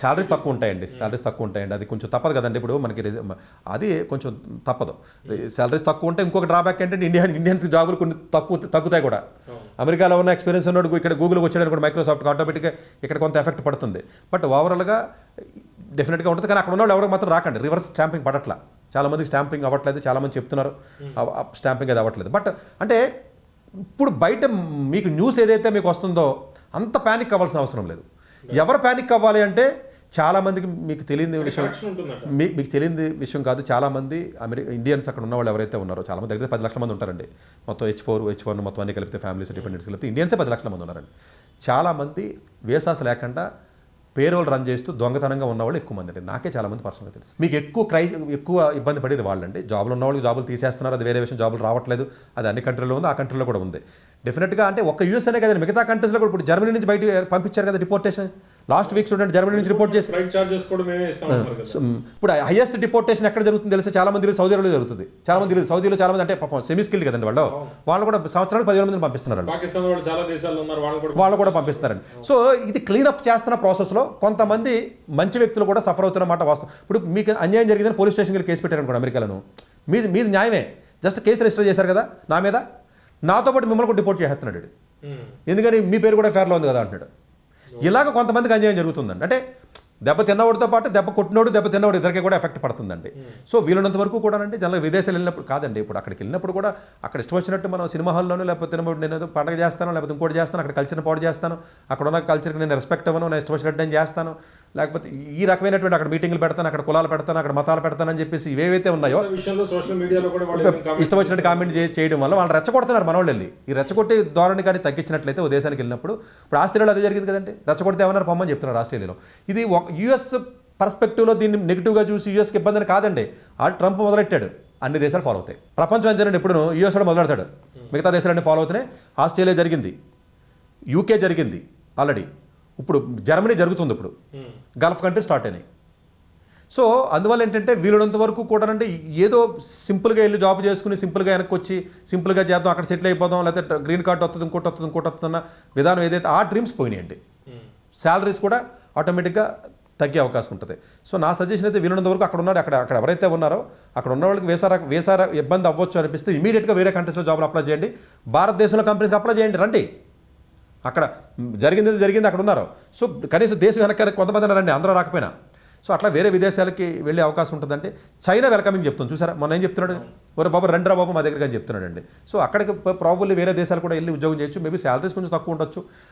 Salaries తక్కువ ఉంటాయండి. Salaries తక్కువ ఉంటాయండి. అది కొంచెం తప్పదు కదండి. ఇప్పుడు మనకి అది కొంచెం తప్పదు. శాలరీస్ తక్కువ ఉంటే ఇంకొక డ్రాబ్యాక్ ఏంటంటే ఇండియన్ ఇండియన్స్ జాబులు కొన్ని తక్కువ తగ్గుతాయి కూడా. అమెరికాలో ఉన్న ఎక్స్పీరియన్స్ ఉన్నాడు ఇక్కడ గూగుల్కి వచ్చాడు కూడా మైక్రోసాఫ్ట్ ఆటోమేటిక్గా ఇక్కడ కొంత ఎఫెక్ట్ పడుతుంది. బట్ ఓవరాల్గా డెఫినెట్గా ఉంటుంది. కానీ అక్కడ ఉన్న వాళ్ళు ఎవరికి మాత్రం రాకండి. రివర్స్ స్టాంపింగ్ పడట్లా. చాలా మందికి స్టాంపింగ్ అవ్వట్లేదు చాలా మంది చెప్తున్నారు స్టాంపింగ్ అది అవ్వట్లేదు. బట్ అంటే ఇప్పుడు బయట మీకు న్యూస్ ఏదైతే మీకు వస్తుందో అంత ప్యానిక్ అవ్వాల్సిన అవసరం లేదు. ఎవరు ప్యానిక్ అవ్వాలి అంటే చాలా మందికి మీకు తెలియని విషయం మీకు తెలియని విషయం కాదు. చాలా మంది అమెరికా ఇండియన్స్ అక్కడ ఉన్న వాళ్ళు ఎవరైతే ఉన్నారో చాలా మంది దగ్గర పది లక్షల మంది ఉంటారండి. మొత్తం హెచ్ ఫోర్ హెచ్ వన్ మొత్తం అన్ని కలిపితే ఫ్యామిలీస్ డిపెండెంట్స్ కలిపితే ఇండియన్సే పది లక్షల మంది ఉన్నారండి. చాలా మంది వేసాస్ లేకుండా పేరోల్ రన్ చేస్తూ దొంగతనంగా ఉన్నవాళ్ళు ఎక్కువ మంది అండి. నాకే చాలా మంది పర్సనల్గా తెలుసు. మీకు ఎక్కువ క్రై ఎక్కువ ఇబ్బంది పడేది వాళ్ళండి. జాబ్లు ఉన్న వాళ్ళకి జాబులు తీసేస్తున్నారు. అది వేరే విషయం. జాబులు రావట్లేదు. అది అన్ని కంట్రీలో ఉంది. ఆ కంట్రీలో కూడా ఉంది. డెఫినెట్గా అంటే ఒక్క యూఎస్ అనే కదండి మిగతా కంట్రీస్లో కూడా ఇప్పుడు జర్మనీ నుంచి బయట పంపించారు కదా డిపోర్టేషన్ లాస్ట్ వీక్ చూడండి జర్మనీ నుంచి రిపోర్ట్ చేసి ఇప్పుడు హైయెస్ట్ డిపోర్టేషన్ ఎక్కడ జరుగుతుంది తెలిస్తే చాలా మంది సౌదీ అరేబియాలో జరుగుతుంది. చాలా మంది సౌదీలో చాలా మంది అంటే పాపం సెమీ స్కిల్డ్ కదండి వాళ్ళు. వాళ్ళు కూడా సంవత్సరానికి పదివేల మందిని పంపిస్తున్నారు పాకిస్తాన్ వాళ్ళు కూడా పంపిస్తున్నారండి. సో ఇది క్లీనప్ చేస్తున్న ప్రాసెస్లో కొంతమంది మంచి వ్యక్తులు కూడా సఫర్ అవుతున్నమాట వాస్తవం. ఇప్పుడు మీకు అన్యాయం జరిగిందని పోలీస్ స్టేషన్కి కేసు పెట్టారనుకోండి అమెరికాలో మీది మీది న్యాయమే. జస్ట్ కేసు రిజిస్టర్ చేశారు కదా నా మీద. నాతో పాటు మిమ్మల్ని కూడా డిపోర్ట్. ఉమ్. ఎందుకని మీ పేరు కూడా ఫేర్లో ఉంది కదా అంటున్నాడు ఇలాగ కొంతమందికి అన్యాయం జరుగుతుందండి అంటే దెబ్బ తిన్నవాడితో పాటు దెబ్బ కొట్టినోడు దెబ్బ తిన్నవాడు ఇద్దరికి కూడా ఎఫెక్ట్ పడుతుందండి. సో వీళ్ళనంత వరకు కూడా అంటే జనరల్ విదేశాలు వెళ్ళినప్పుడు కాదండి ఇప్పుడు అక్కడికి వెళ్ళినప్పుడు కూడా అక్కడ ఇష్టం వచ్చినట్టు మనం సినిమా హాల్లోనూ లేకపోతే నేను ఏదో పండగ చేస్తాను లేకపోతే ఇంకోటి చేస్తాను అక్కడ కల్చర్ని పాడు చేస్తాను అక్కడ ఉన్న కల్చర్కి నేను రెస్పెక్ట్ ఇవ్వను నేను ఇష్టం వచ్చినట్టు నేను చేస్తాను లేకపోతే ఈ రకమైనటువంటి అక్కడ మీటింగ్లు పెడతాను అక్కడ కులాలు పెడతాను అక్కడ మతాలు పెడతానని చెప్పేసి ఇవేవైతే ఉన్నాయో సోషల్ మీడియాలో కూడా ఇష్టం వచ్చినట్టు కామెంట్ చేయడం వల్ల వాళ్ళు రెచ్చగొడుతున్నారు మనోళ్ళు వెళ్ళి. ఈ రెచ్చగొట్టే ధోరణి కానీ తగ్గించినట్లయితే ఓ దేశానికి వెళ్ళినప్పుడు ఇప్పుడు ఆస్ట్రేలియాలో అదే జరిగింది కదండి రెచ్చగొడితే ఏమన్నారు? పొమ్మని చెప్తున్నారు ఆస్ట్రేలియాలో. ఇది ఒక యుఎస్ పర్స్పెక్టివ్లో దీన్ని నెగిటివ్గా చూసి యూఎస్కి ఇబ్బందిని కాదండి. ఆ ట్రంప్ మొదలెట్టాడు. అన్ని దేశాలు ఫాలో అవుతాయి. ప్రపంచం అంతేనండి ఇప్పుడు యూఎస్ కూడా మొదలెడతాడు. మిగతా దేశాలన్నీ ఫాలో అవుతున్నాయి. ఆస్ట్రేలియా జరిగింది. యూకే జరిగింది. ఆల్రెడీ ఇప్పుడు జర్మనీ జరుగుతుంది ఇప్పుడు. గల్ఫ్ కంట్రీ స్టార్ట్ అయినాయి. సో అందువల్ల ఏంటంటే వీలున్నంత వరకు కూడా అంటే ఏదో సింపుల్గా వెళ్ళి జాబ్ చేసుకుని సింపుల్గా వెనక్కి వచ్చి సింపుల్గా చేద్దాం అక్కడ సెటిల్ అయిపోదాం లేకపోతే గ్రీన్ కార్డ్ వస్తుంది ఇంకోటి వస్తుంది ఇంకోటి వస్తుందన్న విధానం ఏదైతే ఆ డ్రీమ్స్ పోయినాయండి. శాలరీస్ కూడా ఆటోమేటిక్గా తగ్గే అవకాశం ఉంటుంది. సో నా సజెషన్ అయితే వీలున్నంత వరకు అక్కడ ఉన్నాడు. అక్కడ అక్కడ ఎవరైతే ఉన్నారో అక్కడ ఉన్న వాళ్ళకి వేసారా వేసారా ఇబ్బంది అవ్వచ్చు అనిపిస్తే ఇమీడియట్గా వేరే కంట్రీస్లో జాబ్లు అప్లై చేయండి. భారతదేశంలో కంపెనీస్కి అప్లై చేయండి రండి. అక్కడ జరిగింది జరిగింది అక్కడ ఉన్నారు. సో కనీసం దేశం వెనక కొంతమంది రండి అందరూ రాకపోయినా. సో అట్లా వేరే విదేశాలకి వెళ్ళే అవకాశం ఉంటుందంటే చైనా వెల్కమింగ్ చెప్తుంది చూసారా? మొన్న ఏం చెప్తున్నాడు? ఒరే బాబు రెండరా బాబు మా దగ్గరికి అని చెప్తున్నాడండి. సో అక్కడికి ప్రాబుల్లీ వేరే దేశాలు కూడా వెళ్ళి ఉద్యోగం చేయొచ్చు. మేబీ శాలరీస్ కొంచెం తక్కువ ఉండొచ్చు.